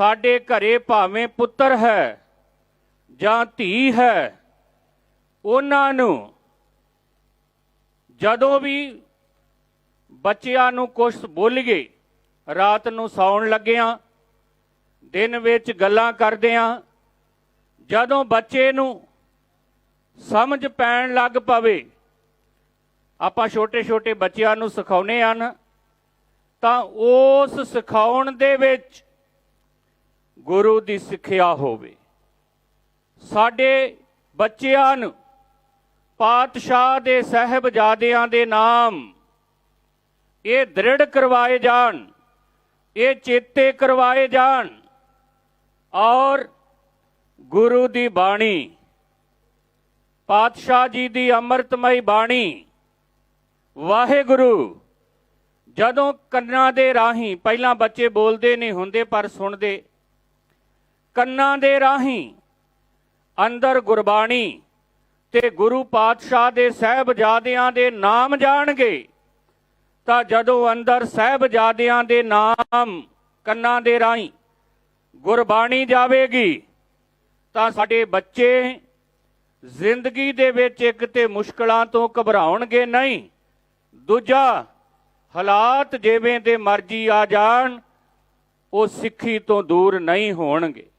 ਸਾਡੇ ਘਰੇ ਭਾਵੇਂ ਪੁੱਤਰ ਹੈ ਜਾਂ ਧੀ ਹੈ, ਉਹਨਾਂ ਨੂੰ ਜਦੋਂ ਵੀ ਬੱਚਿਆਂ ਨੂੰ ਕੁਝ ਬੋਲੀਏ ਰਾਤ ਨੂੰ ਸੌਣ ਲੱਗਿਆਂ, ਦਿਨ ਵਿੱਚ ਗੱਲਾਂ ਕਰਦਿਆਂ, ਜਦੋਂ ਬੱਚੇ ਨੂੰ ਸਮਝ ਪੈਣ ਲੱਗ ਪਵੇ, ਆਪਾਂ ਛੋਟੇ-ਛੋਟੇ ਬੱਚਿਆਂ ਨੂੰ ਸਿਖਾਉਨੇ ਹਨ, ਤਾਂ ਉਸ ਸਿਖਾਉਣ ਦੇ ਵਿੱਚ ਗੁਰੂ ਦੀ ਸਿੱਖਿਆ ਹੋਵੇ। ਸਾਡੇ ਬੱਚਿਆਂ ਨੂੰ ਪਾਤਸ਼ਾਹ ਦੇ ਸਹਿਬਜ਼ਾਦਿਆਂ ਦੇ ਨਾਮ ਇਹ ਦ੍ਰਿੜ ਕਰਵਾਏ ਜਾਣ, ਇਹ ਚੇਤੇ ਕਰਵਾਏ ਜਾਣ ਔਰ ਗੁਰੂ ਦੀ ਬਾਣੀ, ਪਾਤਸ਼ਾਹ ਜੀ ਦੀ ਅੰਮ੍ਰਿਤਮਈ ਬਾਣੀ, ਵਾਹਿਗੁਰੂ ਜਦੋਂ ਕੰਨਾਂ ਦੇ ਰਾਹੀਂ ਪਹਿਲਾਂ ਬੱਚੇ ਬੋਲਦੇ ਨਹੀਂ ਹੁੰਦੇ ਪਰ ਸੁਣਦੇ ਕੰਨਾਂ ਦੇ ਰਾਹੀਂ, ਅੰਦਰ ਗੁਰਬਾਣੀ ਤੇ ਗੁਰੂ ਪਾਤਸ਼ਾਹ ਦੇ ਸਹਿਬਜ਼ਾਦਿਆਂ ਦੇ ਨਾਮ ਜਾਣਗੇ, ਤਾਂ ਜਦੋਂ ਅੰਦਰ ਸਹਿਬਜ਼ਾਦਿਆਂ ਦੇ ਨਾਮ ਕੰਨਾਂ ਦੇ ਰਾਹੀਂ ਗੁਰਬਾਣੀ ਜਾਵੇਗੀ, ਤਾਂ ਸਾਡੇ ਬੱਚੇ ਜ਼ਿੰਦਗੀ ਦੇ ਵਿੱਚ ਇੱਕ ਤੇ ਮੁਸ਼ਕਲਾਂ ਤੋਂ ਘਬਰਾਉਣਗੇ ਨਹੀਂ, ਦੂਜਾ ਹਾਲਾਤ ਜਿਵੇਂ ਦੇ ਮਰਜ਼ੀ ਆ ਜਾਣ, ਉਹ ਸਿੱਖੀ ਤੋਂ ਦੂਰ ਨਹੀਂ ਹੋਣਗੇ।